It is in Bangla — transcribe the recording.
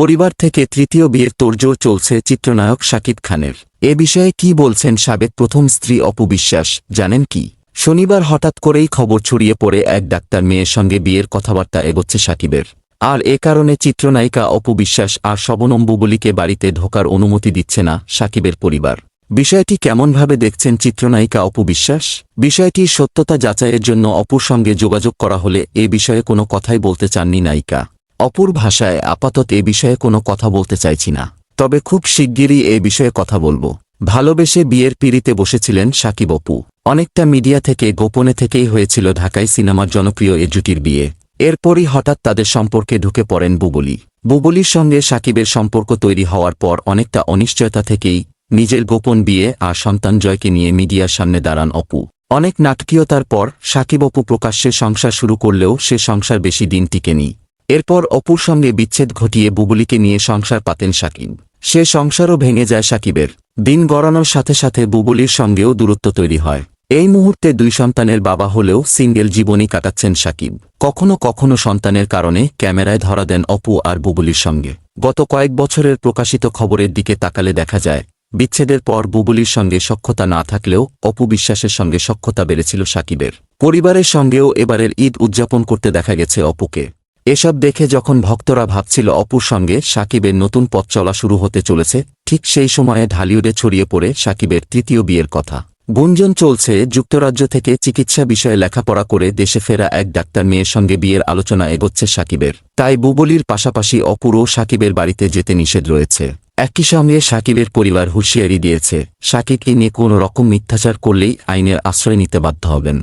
পরিবার থেকে তৃতীয় বিয়ের তোড়জোড় চলছে চিত্রনায়ক শাকিব খানের। এ বিষয়ে কি বলছেন সাবেক প্রথম স্ত্রী অপু বিশ্বাস, জানেন কি? শনিবার হঠাৎ করেই খবর ছড়িয়ে পড়ে এক ডাক্তার মেয়ের সঙ্গে বিয়ের কথাবার্তা এগোচ্ছে সাকিবের। আর এ কারণে চিত্রনায়িকা অপু বিশ্বাস আর শবনম বুবলিকে বাড়িতে ঢোকার অনুমতি দিচ্ছে না সাকিবের পরিবার। বিষয়টি কেমনভাবে দেখছেন চিত্রনায়িকা অপু বিশ্বাস? বিষয়টির সত্যতা যাচাইয়ের জন্য অপুর সঙ্গে যোগাযোগ করা হলে এ বিষয়ে কোনো কথাই বলতে চাননি নায়িকা। অপুর ভাষায় আপাতত এ বিষয়ে কোনো কথা বলতে চাইছি না। তবে খুব শিগগিরই এ বিষয়ে কথা বলব। ভালোবেসে বিয়ের পিড়িতে বসেছিলেন সাকিব অপু। অনেকটা মিডিয়া থেকে, গোপনে থেকেই হয়েছিল ঢাকায় সিনেমার জনপ্রিয় এ জুটির বিয়ে। এরপরই হঠাৎ তাদের সম্পর্কে ঢুকে পড়েন বুবলি। বুবলির সঙ্গে সাকিবের সম্পর্ক তৈরি হওয়ার পর অনেকটা অনিশ্চয়তা থেকেই নিজের গোপন বিয়ে আর সন্তান জয়কে নিয়ে মিডিয়ার সামনে দাঁড়ান অপু। অনেক নাটকীয়তার পর সাকিব অপু প্রকাশ্যে সংসার শুরু করলেও সে সংসার বেশি দিন টিকেনি। এরপর অপুর সঙ্গে বিচ্ছেদ ঘটিয়ে বুবলিকে নিয়ে সংসার পাতেন সাকিব। সে সংসারও ভেঙে যায় সাকিবের। দিন গড়ানোর সাথে সাথে বুবলির সঙ্গেও দূরত্ব তৈরি হয়। এই মুহূর্তে দুই সন্তানের বাবা হলেও সিঙ্গেল জীবনই কাটাচ্ছেন সাকিব। কখনো কখনো সন্তানের কারণে ক্যামেরায় ধরা দেন অপু আর বুবলির সঙ্গে। গত কয়েক বছরের প্রকাশিত খবরের দিকে তাকালে দেখা যায়, বিচ্ছেদের পর বুবলির সঙ্গে সখ্যতা না থাকলেও অপু বিশ্বাসের সঙ্গে সখ্যতা বেড়েছিল সাকিবের। পরিবারের সঙ্গেও এবারের ঈদ উদযাপন করতে দেখা গেছে অপুকে। এসব দেখে যখন ভক্তরা ভাবছিল অপুর সঙ্গে সাকিবের নতুন পথ চলা শুরু হতে চলেছে, ঠিক সেই সময়ে ঢালিউডে ছড়িয়ে পড়ে সাকিবের তৃতীয় বিয়ের কথা। গুঞ্জন চলছে যুক্তরাজ্য থেকে চিকিৎসা বিষয়ে লেখাপড়া করে দেশে ফেরা এক ডাক্তার মেয়ের সঙ্গে বিয়ের আলোচনা এগোচ্ছে সাকিবের। তাই বুবলির পাশাপাশি অপুরও সাকিবের বাড়িতে যেতে নিষেধ রয়েছে। একই সঙ্গে সাকিবের পরিবার হুঁশিয়ারি দিয়েছে, সাকিবকে নিয়ে কোনো রকম মিথ্যাচার করলেই আইনের আশ্রয় নিতে বাধ্য হবেন।